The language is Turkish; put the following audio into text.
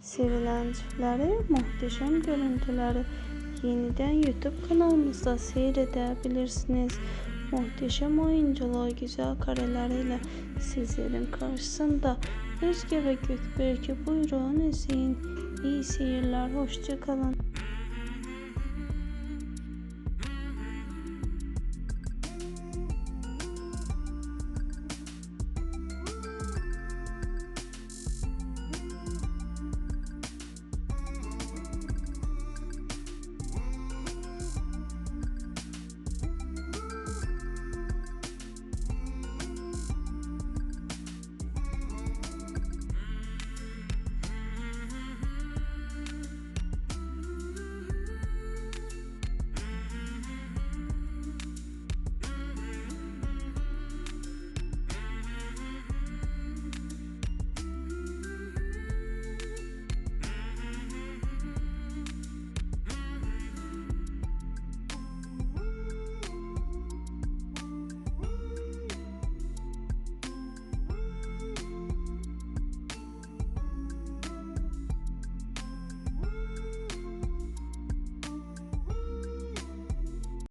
Sevilen çiftleri, muhteşem görüntüleri yeniden YouTube kanalımızda seyredebilirsiniz. Muhteşem oyunculuğu, güzel kareleriyle sizlerin karşısında Özge ve Gökberk'i buyurun izleyin. İyi seyirler, hoşçakalın.